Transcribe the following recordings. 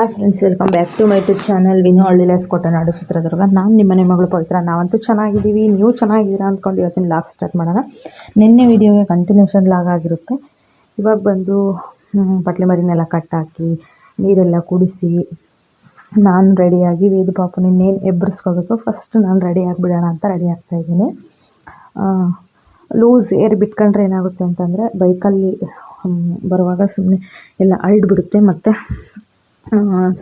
Hi friends welcome back to my YouTube channel Vino ಹಳ್ಳಿ life ಕೊಟ್ಟನಾಡು Chitradurga ನಾನು ನಿಮ್ಮ ಮನೆ ಮಗಳು ಪವಿತ್ರ. ನಾವಂತೂ ಚೆನ್ನಾಗಿದ್ದೀವಿ. ನೀವು ಚೆನ್ನಾಗಿದ್ದೀರಾ ಅಂದ್ಕೊಂಡು ಇವತ್ತಿನ ಲಾಗ್ ಸ್ಟಾರ್ಟ್ ಮಾಡೋಣ. ನಿನ್ನೆ ವೀಡಿಯೋಗೆ ಕಂಟಿನ್ಯೂಷನ್ ಲಾಗ್ ಆಗಿರುತ್ತೆ. ಇವಾಗ ಬಂದು ಬಟ್ಲೆ ಮರಿನೆಲ್ಲ ಕಟ್ಟಾಕಿ, ನೀರೆಲ್ಲ ಕುಡಿಸಿ, ನಾನು ರೆಡಿಯಾಗಿ ವೇದು ಪಾಪು ನಿನ್ನೇನು ಎಬ್ಬರಿಸ್ಕೋಬೇಕು ಫಸ್ಟ್ ನಾನು ರೆಡಿ ಆಗಿಬಿಡೋಣ ಅಂತ ರೆಡಿ ಆಗ್ತಾಯಿದ್ದೀನಿ ಲೂಸ್ ಏರ್ ಬಿಟ್ಕೊಂಡ್ರೆ ಏನಾಗುತ್ತೆ ಅಂತಂದರೆ, ಬೈಕಲ್ಲಿ ಬರುವಾಗ ಸುಮ್ಮನೆ ಎಲ್ಲ ಅಳ್ಬಿಡುತ್ತೆ. ಮತ್ತು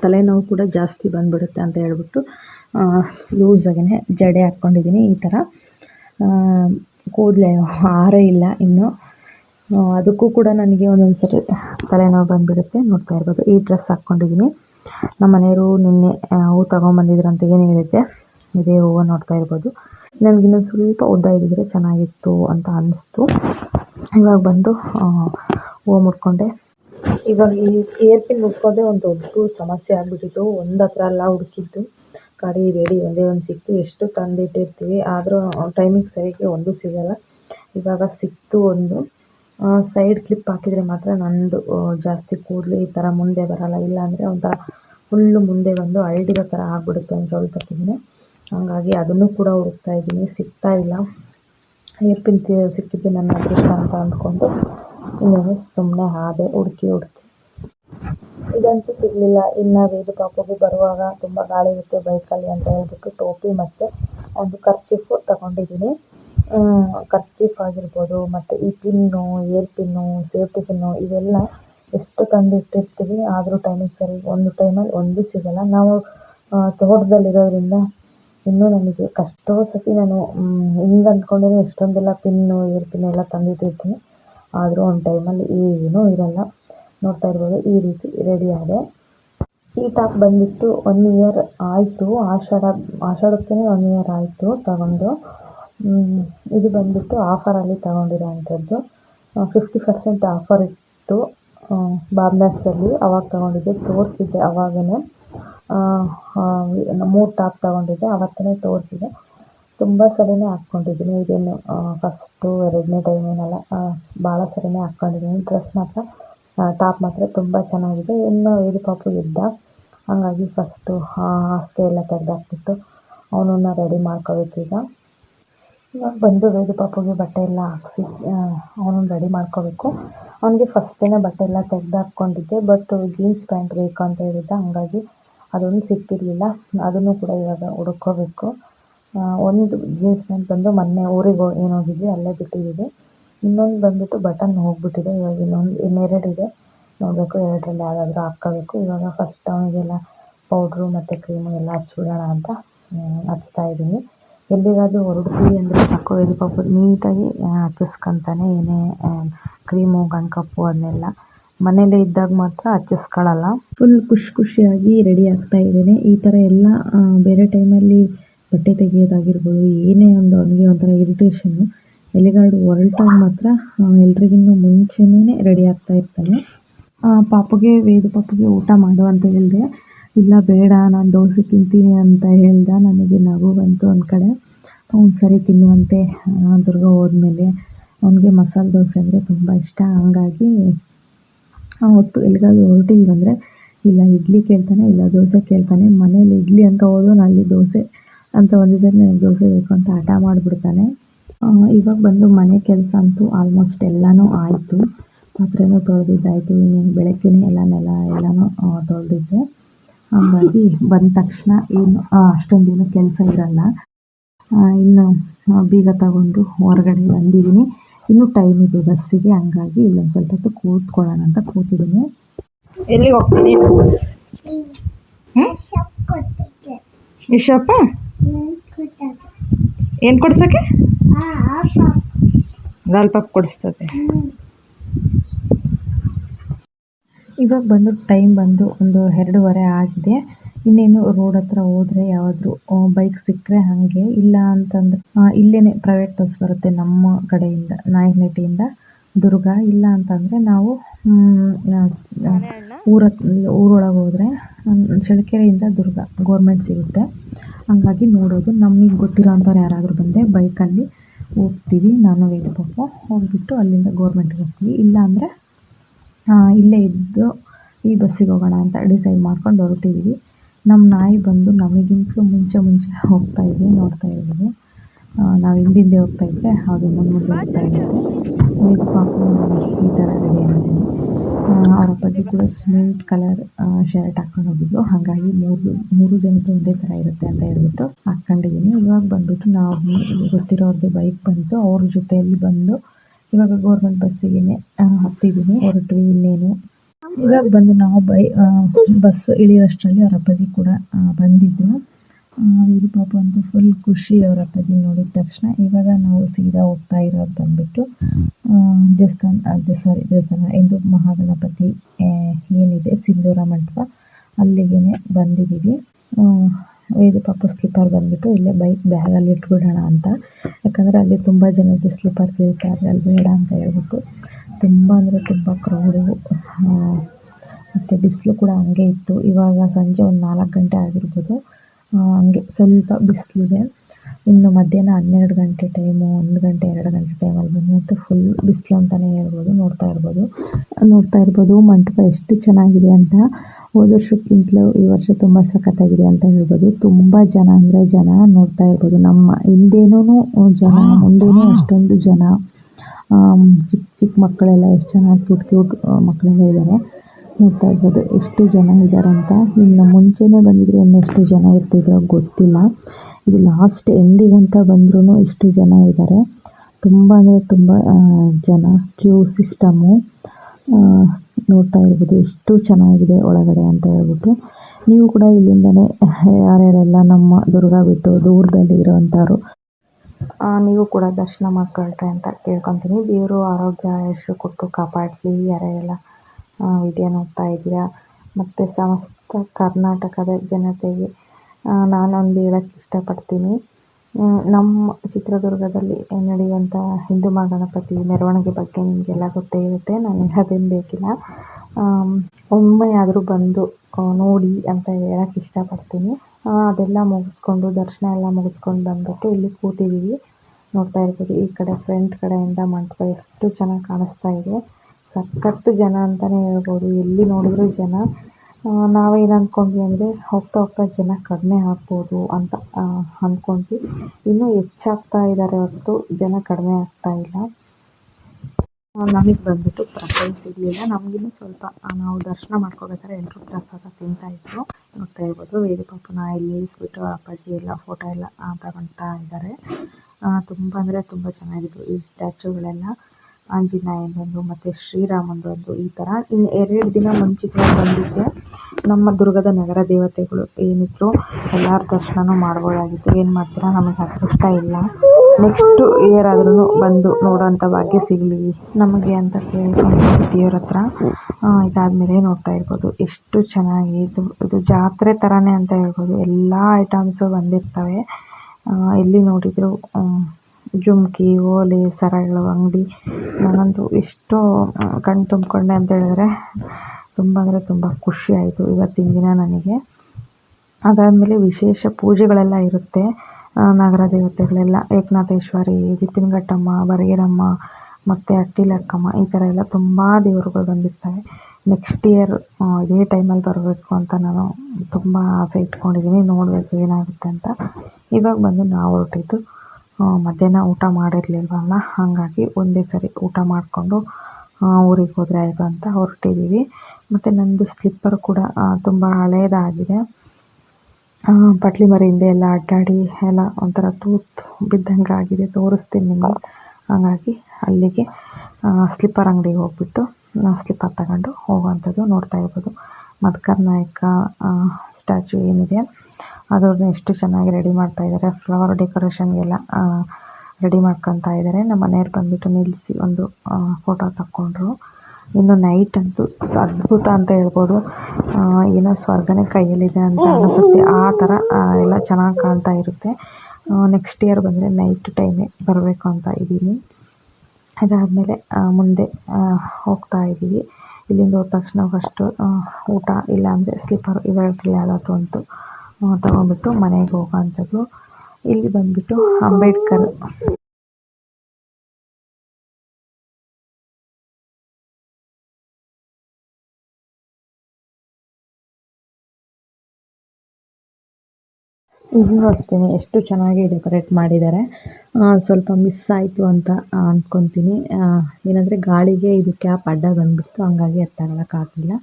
ತಲೆನೋವು ಕೂಡ ಜಾಸ್ತಿ ಬಂದುಬಿಡುತ್ತೆ ಅಂತ ಹೇಳ್ಬಿಟ್ಟು ಲೂಸಾಗೇ ಜಡೆ ಹಾಕ್ಕೊಂಡಿದ್ದೀನಿ ಈ ಥರ ಕೂದಲೇ ಹಾರೇ ಇಲ್ಲ ಇನ್ನು. ಅದಕ್ಕೂ ಕೂಡ ನನಗೆ ಒಂದೊಂದು ಸರಿ ತಲೆನೋವು ಬಂದುಬಿಡುತ್ತೆ, ನೋಡ್ತಾ ಇರ್ಬೋದು. ಈ ಡ್ರೆಸ್ ಹಾಕ್ಕೊಂಡಿದ್ದೀನಿ ನಮ್ಮ ಮನೆಯವರು ನಿನ್ನೆ ಹೂ ತೊಗೊಂಬಂದಿದ್ರು ಅಂತ ಏನು ಹೇಳಿದ್ದೆ? ಇದೇ ಹೂವು ನೋಡ್ತಾ ಇರ್ಬೋದು. ನನಗೆ ಇನ್ನೊಂದು ಸ್ವಲ್ಪ ಉದ್ದ ಇದ್ದಿದ್ರೆ ಚೆನ್ನಾಗಿತ್ತು ಅಂತ ಅನ್ನಿಸ್ತು ಇವಾಗ ಬಂದು ಹೂವು ಮುಟ್ಕೊಂಡೆ. ಇವಾಗ ಈ ಏರ್ ಪಿನ್ ಹುಡ್ಕೋದೇ ಒಂದು ದೊಡ್ಡ ಸಮಸ್ಯೆ ಆಗಿಬಿಟ್ಟಿತ್ತು. ಒಂದು ಹತ್ರ ಎಲ್ಲ ಹುಡುಕಿದ್ದು. ಗಾಡಿ ರೆಡಿ ಒಂದೇ ಒಂದು ಸಿಕ್ತು. ಎಷ್ಟು ತಂದಿಟ್ಟಿರ್ತೀವಿ. ಆದರೂ ಟೈಮಿಂಗ್ ಸರಿಯಾಗಿ ಒಂದು ಸಿಗಲ್ಲ. ಇವಾಗ ಸಿಕ್ತು ಒಂದು. ಸೈಡ್ ಕ್ಲಿಪ್ ಹಾಕಿದರೆ ಮಾತ್ರ ನಂದು ಜಾಸ್ತಿ ಕೂದಲು ಈ ಥರ ಮುಂದೆ ಬರಲ್ಲ. ಇಲ್ಲಾಂದರೆ ಒಂಥರ ಫುಲ್ಲು ಮುಂದೆ ಬಂದು ಹರಡಿರೋ ಥರ ಆಗ್ಬಿಡುತ್ತೆ ಒಂದು ಸ್ವಲ್ಪ ಹೊತ್ತಿಗೆ ಹಾಗಾಗಿ ಅದನ್ನು ಕೂಡ ಹುಡುಕ್ತಾ ಇದ್ದೀನಿ. ಸಿಗ್ತಾ ಇಲ್ಲ. ಏರ್ ಪಿನ್ ಸಿಕ್ಕಿದ್ದು ನನ್ನ ಅದೃಷ್ಟ ಅಂತ ಅಂದ್ಕೊಂಡು. ಇನ್ನೇನು ಸುಮ್ಮನೆ ಹಾದೆ ಹುಡುಕಿ ಹುಡುಕಿ. ಇದಂತೂ ಸಿಗಲಿಲ್ಲ. ಇನ್ನು ವೇದ ಪಾಪುಗೆ ಬರುವಾಗ ತುಂಬ ಗಾಳಿ ಇರುತ್ತೆ ಬೈಕಲ್ಲಿ ಅಂತ ಹೇಳ್ಬಿಟ್ಟು ಟೋಪಿ ಮತ್ತು ಒಂದು ಕರ್ಚೀಫು ತಗೊಂಡಿದ್ದೀನಿ. ಕರ್ಚೀಫ್ ಆಗಿರ್ಬೋದು, ಮತ್ತು ಈ pin, air pin, safety pin ಇವೆಲ್ಲ ಎಷ್ಟು ತಂದಿಟ್ಟಿರ್ತೀವಿ ಆದರೂ ಟೈಮಿಗೆ ಸರಿ, ಒಂದು ಟೈಮಲ್ಲಿ ಒಂದು ಸಿಗಲ್ಲ. ನಾವು ತೋಟದಲ್ಲಿರೋದ್ರಿಂದ ಇನ್ನೂ ನನಗೆ ಕಷ್ಟೋ ಸತಿ ನಾನು ಹಿಂಗೆ ಅಂದ್ಕೊಂಡೇ ಎಷ್ಟೊಂದೆಲ್ಲ ಪಿನ್ನು, ಏರ್ ಪಿನ್ ಎಲ್ಲ ತಂದಿಟ್ಟಿರ್ತೀನಿ. ಆದರೂ ಒಂದು ಟೈಮಲ್ಲಿ ಏನೂ ಇರಲ್ಲ. ನೋಡ್ತಾ ಇರ್ಬೋದು, ಈ ರೀತಿ ರೆಡಿ ಆದೆ. ಈ ಟಾಪ್ ಬಂದುಬಿಟ್ಟು ಒನ್ ಇಯರ್ ಆಯಿತು. ಆಷಾಢ ಆಷಾಢಕ್ಕೇ ಒನ್ ಇಯರ್ ಆಯಿತು ತಗೊಂಡು. ಇದು ಬಂದುಬಿಟ್ಟು ಆಫರಲ್ಲಿ ತಗೊಂಡಿರೋ ಅಂಥದ್ದು ಫಿಫ್ಟಿ ಪರ್ಸೆಂಟ್ ಆಫರ್ ಇತ್ತು ಬಾಬ್ನಾಸಲ್ಲಿ ಅವಾಗ ತಗೊಂಡಿದ್ದೆ, ತೋರಿಸಿದ್ದೆ ಅವಾಗೇ ಮೂರು ಟಾಪ್ ತಗೊಂಡಿದ್ದೆ ಅವತ್ತೇ ತೋರಿಸಿದೆ ತುಂಬ ಸರಿನೇ ಹಾಕ್ಕೊಂಡಿದ್ದೀನಿ. ಇದೇನು ಫಸ್ಟು ಎರಡನೇ ಟೈಮ್ ಏನಲ್ಲ ಭಾಳ ಸರಿನೇ ಹಾಕ್ಕೊಂಡಿದ್ದೀನಿ. ಡ್ರೆಸ್ ಮಾತ್ರ ಟಾಪ್ ಮಾತ್ರ ತುಂಬ ಚೆನ್ನಾಗಿದೆ. ಇನ್ನು ಇದು ಪಾಪು ಇದ್ದ, ಹಾಗಾಗಿ ಫಸ್ಟು ಹಾಸ್ಟೆ ಎಲ್ಲ ತೆಗೆದಾಕ್ಬಿಟ್ಟು ಅವನನ್ನ ರೆಡಿ ಮಾಡ್ಕೋಬೇಕೀಗ ಇವಾಗ ಬಂದು ವೇದು ಪಾಪುಗೆ ಬಟ್ಟೆ ಎಲ್ಲ ಹಾಕ್ಸಿ ಅವನನ್ನ ರೆಡಿ ಮಾಡ್ಕೋಬೇಕು. ಅವನಿಗೆ ಫಸ್ಟೇ ಬಟ್ಟೆ ಎಲ್ಲ ತೆಗ್ದು ಹಾಕ್ಕೊಂಡಿದ್ದೆ ಬಟ್ ಜೀನ್ಸ್ ಪ್ಯಾಂಟ್ ಬೇಕು ಅಂತ ಹೇಳಿದ್ದ, ಹಾಗಾಗಿ ಅದೊಂದು ಸಿಕ್ಕಿರಲಿಲ್ಲ. ಅದನ್ನು ಕೂಡ ಇವಾಗ ಹುಡ್ಕೋಬೇಕು ಒಂದು ಜೀನ್ಸ್ ಪ್ಯಾಂಟ್ ಬಂದು ಮೊನ್ನೆ ಊರಿಗೆ ಏನು ಹೋಗಿದ್ವಿ, ಅಲ್ಲೇ ಬಿಟ್ಟಿದ್ದೀವಿ ಇನ್ನೊಂದು ಬಂದ್ಬಿಟ್ಟು ಬಟನ್ ಹೋಗ್ಬಿಟ್ಟಿದೆ, ಇವಾಗ ಇನ್ನೊಂದು ಇನ್ನೆರಡಿದೆ ನೋಡಬೇಕು, ಎರಡರಲ್ಲಿ ಯಾವುದಾದ್ರೂ ಹಾಕ್ಕೋಬೇಕು. ಇವಾಗ ಫಸ್ಟ್ ಅವನಿಗೆಲ್ಲ ಪೌಡ್ರು ಮತ್ತು ಕ್ರೀಮು ಎಲ್ಲ ಹಚ್ಬಿಡೋಣ ಅಂತ ಹಚ್ತಾ ಇದ್ದೀನಿ. ಎಲ್ಲಿಗಾದರೂ ಹೊರಡ್ತೀವಿ ಅಂದರೆ ಸಾಕು, ಎಲ್ಲಿ ಪಾಪ, ನೀಟಾಗಿ ಹಚ್ಚಿಸ್ಕೊತಾನೆ, ಏನೇ ಕ್ರೀಮು ಕಣ್ಕಪ್ಪು ಅದನ್ನೆಲ್ಲ. ಮನೇಲೇ ಇದ್ದಾಗ ಮಾತ್ರ ಹಚ್ಚಿಸ್ಕೊಳ್ಳಲ್ಲ ಫುಲ್ ಖುಷಿ ಖುಷಿಯಾಗಿ ರೆಡಿ ಆಗ್ತಾ ಇದ್ದೀನಿ. ಈ ಥರ ಎಲ್ಲ ಬೇರೆ ಟೈಮಲ್ಲಿ ಬಟ್ಟೆ ತೆಗೆಯೋದಾಗಿರ್ಬೋದು, ಏನೇ ಒಂದು ಅವನಿಗೆ ಒಂಥರ ಇರಿಟೇಷನ್ನು ಎಲ್ಲಿಗಾದ್ರು ಹೊರಟಾಗ ಮಾತ್ರ ಎಲ್ರಿಗಿಂತ ಮುಂಚೆನೇ ರೆಡಿ ಆಗ್ತಾ ಇರ್ತಾನೆ. ಪಾಪುಗೆ, ವೇದು ಪಾಪುಗೆ ಊಟ ಮಾಡು ಅಂತ ಹೇಳಿದೆ. ಇಲ್ಲ, ಬೇಡ, ನಾನು ದೋಸೆ ತಿಂತೀನಿ ಅಂತ ಹೇಳ್ದ. ನನಗೆ ನಗು ಬಂತು ಒಂದು ಕಡೆ. ಸರಿ ತಿನ್ನುವಂತೆ ದುರ್ಗ ಹೋದ್ಮೇಲೆ. ಅವನಿಗೆ ಮಸಾಲೆ ದೋಸೆ ಅಂದರೆ ತುಂಬ ಇಷ್ಟ. ಹಂಗಾಗಿ ಒಟ್ಟು ಎಲ್ಲಿಗಾದ್ರೂ ಹೊರಟಿದ್ದೀವಿ ಅಂದರೆ, ಇಲ್ಲ, ಇಡ್ಲಿ ಕೇಳ್ತಾನೆ, ಇಲ್ಲ, ದೋಸೆ ಕೇಳ್ತಾನೆ. ಮನೇಲಿ ಇಡ್ಲಿ ಅಂತ ಹೋದ್ರು ಅಲ್ಲಿ ದೋಸೆ ಅಂತ ಒಂದಿದ್ದಲ್ಲಿ ನನಗೆ ದೋಸೆ ಬೇಕು ಅಂತ ಹಠ ಮಾಡಿಬಿಡ್ತಾನೆ. ಇವಾಗ ಬಂದು ಮನೆ ಕೆಲಸ ಅಂತೂ ಆಲ್ಮೋಸ್ಟ್ ಎಲ್ಲನೂ ಆಯಿತು. ಪಾತ್ರೆನೂ ತೊಳೆದಿದ್ದಾಯಿತು. ಇನ್ನೇನು ಬೆಳಗ್ಗೆನೇ ಎಲ್ಲ ನೆಲ ಎಲ್ಲನೂ ತೊಳೆದಿದ್ದೆ. ಹಾಗಾಗಿ ಬಂದ ತಕ್ಷಣ ಏನು ಅಷ್ಟೊಂದೇನು ಕೆಲಸ ಇರಲ್ಲ. ಇನ್ನು ಬೀಗ ತಗೊಂಡು ಹೊರಗಡೆ ಬಂದಿದ್ದೀನಿ. ಇನ್ನೂ ಟೈಮ್ ಇದೆ ಬಸ್ಸಿಗೆ ಹಂಗಾಗಿ ಇಲ್ಲೊಂದು ಸ್ವಲ್ಪ ಹೊತ್ತು ಕೂತ್ಕೊಳ್ಳೋಣ ಅಂತ ಕೂತಿದ್ದೀನಿ. ಎಲ್ಲಿಗೆ ಹೋಗ್ತೀನಿ? ವಿಶಪ್ಪ ಏನು ಕೊಡ್ಸಕ್ಕೆ? ಲಾಲ್ಪಾಪ್ ಕೊಡಿಸ್ತದೆ. ಇವಾಗ ಬಂದು ಟೈಮ್ ಬಂದು ಒಂದು ಎರಡೂವರೆ ಆಗಿದೆ. ಇನ್ನೇನು ರೋಡ್ ಹತ್ರ ಹೋದರೆ ಯಾವಾದರೂ ಬೈಕ್ ಸಿಕ್ಕರೆ ಹಾಗೆ ಇಲ್ಲ ಅಂತಂದ್ರೆ ಇಲ್ಲೇ ಇಲ್ಲೇನೆ ಪ್ರೈವೇಟ್ ಬಸ್ ಬರುತ್ತೆ ನಮ್ಮ ಕಡೆಯಿಂದ ನಾಯಕನಹಟ್ಟಿಯಿಂದ. ದುರ್ಗ ಇಲ್ಲ ಅಂತಂದರೆ ನಾವು ಊರ ಊರೊಳಗೆ ಹೋದರೆ ಚಳ್ಳಕೆರೆಯಿಂದ ದುರ್ಗ ಗೋರ್ಮೆಂಟ್ ಸಿಗುತ್ತೆ. ಹಂಗಾಗಿ ನೋಡೋದು. ನಮಗೆ ಗೊತ್ತಿರೋ ಅಂಥವ್ರು ಯಾರಾದರೂ ಬಂದರೆ ಬೈಕಲ್ಲಿ ಹೋಗ್ತೀವಿ. ನಾನು ವೇದ ಪಾಪ. ಹೋಗ್ಬಿಟ್ಟು ಅಲ್ಲಿಂದ ಗೋರ್ಮೆಂಟ್ಗೆ ಹೋಗ್ತೀವಿ. ಇಲ್ಲ ಅಂದರೆ ಇಲ್ಲೇ ಇದ್ದು ಈ ಬಸ್ಸಿಗೆ ಹೋಗೋಣ ಅಂತ ಡಿಸೈಡ್ ಮಾಡ್ಕೊಂಡು ಹೊರಟಿದ್ದೀವಿ ನಮ್ಮ ನಾಯಿ ಬಂದು ನಮಗಿಂತಲೂ ಮುಂಚೆ ಮುಂಚೆ ಹೋಗ್ತಾ ನೋಡ್ತಾಯಿದ್ದೀವಿ ನಾವು ಹಿಂದಿಂದೆ ಹೋಗ್ತಾ ಇದ್ದೆ ಅದು ಮುಂದೆ ಹೋಗ್ತಾ ಇದ್ದೆ ಇದು ಪಾಪು ಈ ಥರ ರೆಡಿ ಆಗಿದ್ದೀನಿ ಅವ್ರ ಅಪ್ಪಾಜಿ ಕೂಡ ಸ್ಮಿಂಟ್ ಕಲರ್ ಶರ್ಟ್ ಹಾಕೊಂಡು ಹೋಗಿದ್ದು ಹಾಗಾಗಿ ಮೂರು ಮೂರು ಜನದ್ದು ಒಂದೇ ಥರ ಇರುತ್ತೆ ಅಂತ ಹೇಳ್ಬಿಟ್ಟು ಹಾಕ್ಕೊಂಡಿದ್ದೀನಿ ಇವಾಗ ಬಂದುಬಿಟ್ಟು ನಾವು ಗೊತ್ತಿರೋರ್ದು ಬೈಕ್ ಬಂತು. ಅವ್ರ ಜೊತೆಯಲ್ಲಿ ಬಂದು ಇವಾಗ ಗೌರ್ಮೆಂಟ್ ಬಸ್ಸಿಗೆ ಹತ್ತಿದ್ದೀನಿ ಹೊರಟ್ವಿ ಇನ್ನೇನು. ಇವಾಗ ಬಂದು ನಾವು ಬೈ ಬಸ್ ಇಳಿಯೋಷ್ಟರಲ್ಲಿ ಅವರ ಅಪ್ಪಾಜಿ ಕೂಡ ಆ, ಇದು ಪಾಪ ಅಂತೂ ಫುಲ್ ಖುಷಿ ಅವರ ಅಪ್ಪಾಜಿ ನೋಡಿದ ತಕ್ಷಣ. ಇವಾಗ ನಾವು ಸೀದಾ ಹೋಗ್ತಾ ಇರೋದು ಬಂದ್ಬಿಟ್ಟು ದೇವಸ್ಥಾನ ಸಾರಿ ದೇವಸ್ಥಾನ, ಇಂದು ಮಹಾಗಣಪತಿ ಏನಿದೆ, ಸಿಂಧೂರ ಮಂಟಪ. ಅಲ್ಲಿಗೆ ಬಂದಿದ್ದೀವಿ ಇದು ಪಾಪ ಸ್ಲಿಪ್ಪರ್ ಬಂದ್ಬಿಟ್ಟು ಇಲ್ಲೇ ಬೈಕ್ ಬ್ಯಾಗಲ್ಲಿ ಇಟ್ಬಿಡೋಣ ಅಂತ. ಯಾಕಂದರೆ ಅಲ್ಲಿ ತುಂಬ ಜನದ್ದು ಸ್ಲಿಪ್ಪರ್ ಸಿಗುತ್ತೆ ಆದರೆ ಅಲ್ಲಿ ಬೇಡ ಅಂತ ಹೇಳ್ಬಿಟ್ಟು. ತುಂಬ ಅಂದರೆ ತುಂಬ ಕ್ರೌಡು ಮತ್ತು ಬಿಸಿಲು ಕೂಡ ಹಂಗೆ ಇತ್ತು. ಇವಾಗ ಸಂಜೆ ಒಂದು ನಾಲ್ಕು ಗಂಟೆ ಆಗಿರ್ಬೋದು. ಹಂಗೆ ಸ್ವಲ್ಪ ಬಿಸಿಲಿದೆ. ಇನ್ನು ಮಧ್ಯಾಹ್ನ ಹನ್ನೆರಡು ಗಂಟೆ ಟೈಮು ಒಂದು ಗಂಟೆ, ಎರಡು ಗಂಟೆ ಟೈಮಲ್ಲಿ ಬಂದಂತೂ ಫುಲ್ ಬಿಸಿಲು ಅಂತಲೇ ಹೇಳ್ಬೋದು, ನೋಡ್ತಾ ಇರ್ಬೋದು. ನೋಡ್ತಾ ಇರ್ಬೋದು, ಮಂಟಪ ಎಷ್ಟು ಚೆನ್ನಾಗಿದೆ ಅಂತ. ಹೋದ ವರ್ಷಕ್ಕಿಂತಲೂ ಈ ವರ್ಷ ತುಂಬ ಸಖತ್ತಾಗಿದೆ ಅಂತ ಹೇಳ್ಬೋದು. ತುಂಬ ಜನ ಅಂದರೆ ಜನ ನೋಡ್ತಾ ಇರ್ಬೋದು. ನಮ್ಮ ಹಿಂದೇನೂ ಜನ, ಮುಂದೇನೂ ಅಷ್ಟೊಂದು ಜನ. ಚಿಕ್ಕ ಚಿಕ್ಕ ಮಕ್ಕಳೆಲ್ಲ ಎಷ್ಟು ಚೆನ್ನಾಗಿ ಕ್ಯೂಟ್ ಕ್ಯೂಟ್ ಮಕ್ಕಳೆಲ್ಲ ಇದ್ದಾರೆ. ನೋಡ್ತಾ ಇರ್ಬೋದು ಎಷ್ಟು ಜನ ಇದ್ದಾರೆ ಅಂತ. ಇನ್ನು ಮುಂಚೆನೇ ಬಂದಿದ್ರೆ ಇನ್ನೆಷ್ಟು ಜನ ಇರ್ತಿದ್ರು ಗೊತ್ತಿಲ್ಲ. ಇದು ಲಾಸ್ಟ್ ಎಂಡಿಗಂತ ಬಂದ್ರೂ ಇಷ್ಟು ಜನ ಇದ್ದಾರೆ. ತುಂಬ ಅಂದರೆ ತುಂಬ ಜನ ಕ್ಯೂ ಸಿಸ್ಟಮು ನೋಡ್ತಾ ಇರ್ಬೋದು ಎಷ್ಟು ಚೆನ್ನಾಗಿದೆ ಒಳಗಡೆ ಅಂತ ಹೇಳ್ಬಿಟ್ಟು. ನೀವು ಕೂಡ ಇಲ್ಲಿಂದನೇ, ಯಾರ್ಯಾರೆಲ್ಲ ನಮ್ಮ ದುರ್ಗ ಬಿಟ್ಟು ದೂರದಲ್ಲಿ ಇರೋವಂಥವ್ರು ನೀವು ಕೂಡ ದರ್ಶನ ಮಾಡ್ಕೊಳ್ರಿ ಅಂತ ಕೇಳ್ಕೊತೀನಿ. ದೇವರು ಆರೋಗ್ಯ ಯಶಸ್ಸು ಕೊಟ್ಟು ಕಾಪಾಡಲಿ ಯಾರ್ಯಾರೆಲ್ಲ. ವಿಡಿಯೋ ನೋಡ್ತಾ ಇದ್ದೀರಾ? ಮತ್ತು ಸಮಸ್ತ ಕರ್ನಾಟಕದ ಜನತೆಗೆ ನಾನೊಂದು ಹೇಳಕ್ಕೆ ಇಷ್ಟಪಡ್ತೀನಿ. ನಮ್ಮ ಚಿತ್ರದುರ್ಗದಲ್ಲಿ ನಡೆಯುವಂಥ ಹಿಂದೂ ಮಹಾಗಣಪತಿ ಮೆರವಣಿಗೆ ಬಗ್ಗೆ ನಿಮಗೆಲ್ಲ ಗೊತ್ತೇ ಇರುತ್ತೆ. ನಾನು ಹೇಳೋದೇನು ಬೇಕಿಲ್ಲ. ಒಮ್ಮೆ ಆದರೂ ಬಂದು ನೋಡಿ ಅಂತ ಹೇಳಕ್ಕೆ ಇಷ್ಟಪಡ್ತೀನಿ. ಅದೆಲ್ಲ ಮುಗಿಸ್ಕೊಂಡು, ದರ್ಶನ ಎಲ್ಲ ಮುಗಿಸ್ಕೊಂಡು ಬಂದ್ಬಿಟ್ಟು ಇಲ್ಲಿ ಕೂತಿದ್ದೀವಿ. ನೋಡ್ತಾ ಇರ್ಬೋದು ಈ ಕಡೆ ಫ್ರಂಟ್ ಕಡೆಯಿಂದ ಮಂಟಪ ಎಷ್ಟು ಚೆನ್ನಾಗಿ ಕಾಣಿಸ್ತಾ ಇದೆ. ಸಖತ್ತು ಜನ ಅಂತಲೇ ಹೇಳ್ಬೋದು. ಎಲ್ಲಿ ನೋಡಿದ್ರು ಜನ. ನಾವೇನು ಅಂದ್ಕೊಂಡ್ವಿ ಅಂದರೆ ಹೋಗ್ತಾ ಹೋಗ್ತಾ ಜನ ಕಡಿಮೆ ಆಗ್ಬೋದು ಅಂತ ಅಂದ್ಕೊಂಡ್ವಿ ಇನ್ನೂ ಹೆಚ್ಚಾಗ್ತಾ ಇದ್ದಾರೆ ಹೊರತು ಜನ ಕಡಿಮೆ ಆಗ್ತಾ ಇಲ್ಲ. ನಮಗೆ ಬಂದ್ಬಿಟ್ಟು ಪ್ರಸಾದ ಸಿಗಲಿಲ್ಲ. ನಮಗಿನ್ನೂ ಸ್ವಲ್ಪ ನಾವು ದರ್ಶನ ಮಾಡ್ಕೋಬೇಕಾದ್ರೆ ಎಲ್ಲರೂ ಪ್ರಸಾದ ತಿಂತಾ ಇದ್ರು. ನೋಡ್ತಾ ಇರ್ಬೋದು. ವೇದ ಪಾಪನ ಇಲ್ಲಿ ಇಳಿಸ್ಬಿಟ್ಟು ಅಪ್ಪಾಜಿ ಎಲ್ಲ ಫೋಟೋ ಎಲ್ಲ ತಗೊಳ್ತಾ ಇದ್ದಾರೆ ತುಂಬ ಅಂದರೆ ತುಂಬ ಚೆನ್ನಾಗಿತ್ತು ಈ ಸ್ಟ್ಯಾಚುಗಳೆಲ್ಲ ಆಂಜನೇಯನದು ಮತ್ತು ಶ್ರೀರಾಮಂದೊಂದು ಈ ಥರ ಇನ್ನು ಎರಡು ದಿನ ಮುಂಚಿತವಾಗಿ ಬಂದಿದ್ದೆ. ನಮ್ಮ ದುರ್ಗದ ನಗರ ದೇವತೆಗಳು ಏನಿದ್ರು ಎಲ್ಲರ ದರ್ಶನನೂ ಮಾಡ್ಬೋದಾಗಿತ್ತು. ಏನು ಮಾಡ್ತೀರಾ? ನಮಗೆ ಅದೃಷ್ಟ ಇಲ್ಲ. ನೆಕ್ಸ್ಟು ಇಯರ್ ಆದ್ರೂ ಬಂದು ನೋಡೋಂಥ ಭಾಗ್ಯ ಸಿಗಲಿ. ನಮಗೆ ಅಂತ ಕೇಳ್ಕೊಂಡು ದೇವ್ರ ಹತ್ರ ಇದಾದ್ಮೇಲೆ ನೋಡ್ತಾ ಇರ್ಬೋದು. ಎಷ್ಟು ಚೆನ್ನಾಗಿ ಇದು ಇದು ಜಾತ್ರೆ ಥರನೇ ಅಂತ ಹೇಳ್ಬೋದು. ಎಲ್ಲ ಐಟಮ್ಸು ಬಂದಿರ್ತವೆ. ಎಲ್ಲಿ ನೋಡಿದ್ರು ಜುಮ್ಕಿ, ಓಲೆ, ಸರಗಳು, ಅಂಗಡಿ. ನಾನಂತೂ ಎಷ್ಟು ಕಣ್ಣು ತುಂಬಿಕೊಂಡೆ ಅಂತ ಹೇಳಿದ್ರೆ ತುಂಬ ಅಂದರೆ ತುಂಬ ಖುಷಿ ಆಯಿತು ಇವತ್ತಿನ ದಿನ ನನಗೆ. ಅದಾದಮೇಲೆ ವಿಶೇಷ ಪೂಜೆಗಳೆಲ್ಲ ಇರುತ್ತೆ ನಗರ ದೇವತೆಗಳೆಲ್ಲ. ಏಕನಾಥೇಶ್ವರಿ ಘಟ್ಟಮ್ಮ ಬರಗೇರಮ್ಮ ಮತ್ತು ಅಟ್ಟಿಲಕ್ಕಮ್ಮ ಈ ಥರ ಎಲ್ಲ ತುಂಬ ದೇವರುಗಳು ಬಂದಿರ್ತವೆ ನೆಕ್ಸ್ಟ್ ಇಯರ್ ಇದೇ ಟೈಮಲ್ಲಿ ಬರಬೇಕು ಅಂತ ನಾನು ತುಂಬ ಆಸೆ ಇಟ್ಕೊಂಡಿದ್ದೀನಿ. ನೋಡಬೇಕು ಏನಾಗುತ್ತೆ ಅಂತ. ಇವಾಗ ಬಂದು ನಾವು ಹೊರಟಿದ್ದು ಮಧ್ಯಾಹ್ನ ಊಟ ಮಾಡಿರಲಿಲ್ವಲ್ಲ, ಹಾಗಾಗಿ ಒಂದೇ ಸರಿ ಊಟ ಮಾಡಿಕೊಂಡು ಊರಿಗೆ ಹೋದರೆ ಆಯಿತು ಅಂತ ಹೊರಟಿದ್ದೀವಿ ಮತ್ತು ನನ್ನದು ಸ್ಲಿಪ್ಪರ್ ಕೂಡ ತುಂಬ ಹಳೆಯದಾಗಿದೆ ಪಟ್ಲಿ ಮರಿ ಹಿಂದೆ ಎಲ್ಲ ಅಡ್ಡಾಡಿ, ಎಲ್ಲ ಒಂಥರ ತೂತು ಬಿದ್ದಂಗೆ ಆಗಿದೆ, ತೋರಿಸ್ತೀನಿ ನಿಮಗೆ. ಹಾಗಾಗಿ ಅಲ್ಲಿಗೆ ಸ್ಲಿಪ್ಪರ್ ಅಂಗಡಿಗೆ ಹೋಗ್ಬಿಟ್ಟು ಸ್ಲಿಪ್ಪರ್ ತಗೊಂಡು ಹೋಗುವಂಥದ್ದು ನೋಡ್ತಾ ಇರ್ಬೋದು. ಮಧುಕರ್ ನಾಯಕ ಸ್ಟ್ಯಾಚು ಏನಿದೆ. ಅದನ್ನ ಎಷ್ಟು ಚೆನ್ನಾಗಿ ರೆಡಿ ಮಾಡ್ತಾ ಇದ್ದಾರೆ ಫ್ಲವರ್ ಡೆಕೋರೇಷನ್ ಎಲ್ಲ ರೆಡಿ ಮಾಡ್ಕೊಂತಾ ಇದ್ದಾರೆ ನಮ್ಮ ಮನೆಯವ್ರು ಬಂದ್ಬಿಟ್ಟು ನಿಲ್ಲಿಸಿ ಒಂದು ಫೋಟೋ ತಕ್ಕೊಂಡ್ರು. ಇನ್ನು ನೈಟ್ ಅಂತೂ ಅದ್ಭುತ ಅಂತ ಹೇಳ್ಬೋದು. ಏನೋ ಸ್ವರ್ಗನೇ ಕೈಯಲ್ಲಿದೆ ಅಂತ ಅನಿಸುತ್ತೆ. ಆ ತರ ಎಲ್ಲ ಚೆನ್ನಾಗಿ ಕಾಣ್ತಾ ಇರುತ್ತೆ. ನೆಕ್ಸ್ಟ್ ಇಯರ್ ಬಂದರೆ ನೈಟ್ ಟೈಮೇ ಬರಬೇಕು ಅಂತ ಇದ್ದೀನಿ. ಅದಾದಮೇಲೆ ಮುಂದೆ ಹೋಗ್ತಾ ಇದ್ದೀವಿ. ಇಲ್ಲಿಂದ ಹೋದ ತಕ್ಷಣ ಫಸ್ಟು ಊಟ ಇಲ್ಲಾಂದರೆ ಸ್ಲಿಪ್ಪರ್ ಇವೆರಡರಲ್ಲಿ ಯಾವುದಾದ್ರು ಒಂದು ತೊಗೊಂಡ್ಬಿಟ್ಟು ಮನೆಗೆ ಹೋಗೋವಂಥದ್ದು ಇಲ್ಲಿ ಬಂದ್ಬಿಟ್ಟು ಅಂಬೇಡ್ಕರ್. ಇದನ್ನು ಅಷ್ಟೇ ಎಷ್ಟು ಚೆನ್ನಾಗಿ ಡೆಕೋರೇಟ್ ಮಾಡಿದ್ದಾರೆ. ಸ್ವಲ್ಪ ಮಿಸ್ ಆಯಿತು ಅಂತ ಅಂದ್ಕೊತೀನಿ ಏನಂದರೆ ಗಾಳಿಗೆ ಇದು ಕ್ಯಾಪ್ ಅಡ್ಡ ಬಂದುಬಿಡ್ತು, ಹಂಗಾಗಿ ಎತ್ತಾಗಲಿಲ್ಲ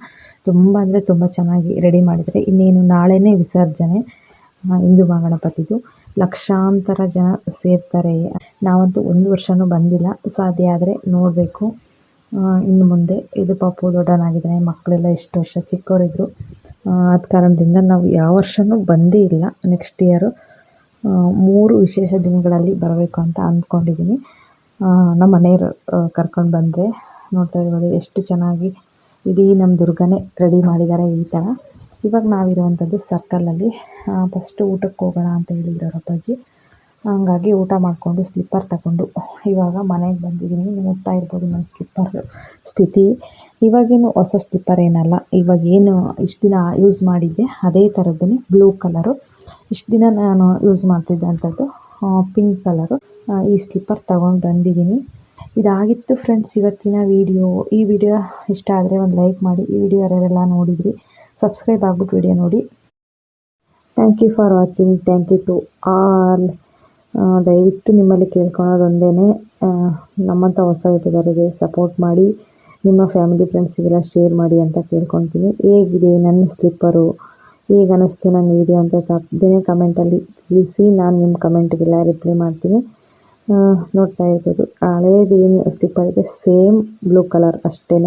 ತುಂಬ ಅಂದರೆ ತುಂಬ ಚೆನ್ನಾಗಿ ರೆಡಿ ಮಾಡಿದ್ದಾರೆ. ಇನ್ನೇನು ನಾಳೆನೇ ವಿಸರ್ಜನೆ ಹಿಂದೂ ಮಹಾಗಣಪತಿದು ಲಕ್ಷಾಂತರ ಜನ ಸೇರ್ತಾರೆ. ನಾವಂತೂ ಒಂದು ವರ್ಷವೂ ಬಂದಿಲ್ಲ. ಸಾಧ್ಯ ಆದರೆ ನೋಡಬೇಕು. ಇನ್ನು ಮುಂದೆ, ಇದು ಪಾಪು ದೊಡ್ಡನಾಗಿದ್ದಾನೆ, ಮಕ್ಕಳೆಲ್ಲ ಎಷ್ಟು ವರ್ಷ ಚಿಕ್ಕವರಿದ್ದರು ಆದ ಕಾರಣದಿಂದ ನಾವು ಯಾವ ವರ್ಷನೂ ಬಂದೇ ಇಲ್ಲ. ನೆಕ್ಸ್ಟ್ ಇಯರು ಮೂರು ವಿಶೇಷ ದಿನಗಳಲ್ಲಿ ಬರಬೇಕು ಅಂತ ಅಂದ್ಕೊಂಡಿದ್ದೀನಿ. ನಮ್ಮ ಮನೆಯವರು ಕರ್ಕೊಂಡು ಬಂದರೆ ನೋಡ್ತಾ ಇರ್ಬೋದು ಎಷ್ಟು ಚೆನ್ನಾಗಿ ಇಡೀ ನಮ್ಮ ದುರ್ಗನೇ ರೆಡಿ ಮಾಡಿದ್ದಾರೆ ಈ ಥರ ಇವಾಗ ನಾವಿರುವಂಥದ್ದು ಸರ್ಕಲಲ್ಲಿ ಫಸ್ಟು ಊಟಕ್ಕೆ ಹೋಗೋಣ ಅಂತ ಹೇಳಿದ್ರು ಅಪ್ಪಾಜಿ. ಹಾಗಾಗಿ ಊಟ ಮಾಡಿಕೊಂಡು ಸ್ಲಿಪ್ಪರ್ ತಗೊಂಡು ಇವಾಗ ಮನೆಗೆ ಬಂದಿದ್ದೀನಿ. ನೋಡ್ತಾ ಇರ್ಬೋದು ನನ್ನ ಸ್ಲಿಪ್ಪರ್ ಸ್ಥಿತಿ. ಇವಾಗೇನು ಹೊಸ ಸ್ಲಿಪ್ಪರ್ ಏನಲ್ಲ, ಇವಾಗ ಏನು ಇಷ್ಟು ದಿನ ಯೂಸ್ ಮಾಡಿದ್ದೆ, ಅದೇ ಥರದ್ದೇ ಬ್ಲೂ ಕಲರು ಇಷ್ಟು ದಿನ ನಾನು ಯೂಸ್ ಮಾಡ್ತಿದ್ದಂಥದ್ದು ಪಿಂಕ್ ಕಲರು ಈ ಸ್ಲಿಪ್ಪರ್ ತಗೊಂಡು ಬಂದಿದ್ದೀನಿ. ಇದಾಗಿತ್ತು ಫ್ರೆಂಡ್ಸ್ ಇವತ್ತಿನ ವಿಡಿಯೋ ಈ ವಿಡಿಯೋ ಇಷ್ಟ ಆದರೆ ಒಂದು ಲೈಕ್ ಮಾಡಿ, ಈ ವಿಡಿಯೋ ಯಾರೆಲ್ಲ ನೋಡಿದ್ರಿ ಸಬ್ಸ್ಕ್ರೈಬ್ ಆಗ್ಬಿಟ್ಟು ವಿಡಿಯೋ ನೋಡಿ. Thank you for watching thank you to all ದಯವಿಟ್ಟು ನಿಮ್ಮಲ್ಲಿ ಕೇಳ್ಕೊಳೋದೊಂದೇ ನಮ್ಮಂಥ ಹೊಸ ಯೂಟ್ಯೂಬರಿಗೆ ಸಪೋರ್ಟ್ ಮಾಡಿ. ನಿಮ್ಮ ಫ್ಯಾಮಿಲಿ ಫ್ರೆಂಡ್ಸಿಗೆಲ್ಲ ಶೇರ್ ಮಾಡಿ ಅಂತ ಕೇಳ್ಕೊತೀನಿ ಹೇಗಿದೆ? ನನ್ನ ಸ್ಲಿಪ್ಪರು ಹೇಗೆ ಅನ್ನಿಸ್ತು ನನ್ನ ವಿಡಿಯೋ ಅಂತ ತಪ್ಪದೇ ಕಮೆಂಟಲ್ಲಿ ತಿಳಿಸಿ ನಾನು ನಿಮ್ಮ ಕಮೆಂಟ್ಗೆಲ್ಲ ರಿಪ್ಲೈ ಮಾಡ್ತೀನಿ. ನೋಡ್ತಾ ಇರ್ಬೋದು. ಹಳೇದೇನು ಸ್ಲಿಪ್ಪರ್ ಇದೆ? ಸೇಮ್ ಬ್ಲೂ ಕಲರ್ ಅಷ್ಟೇ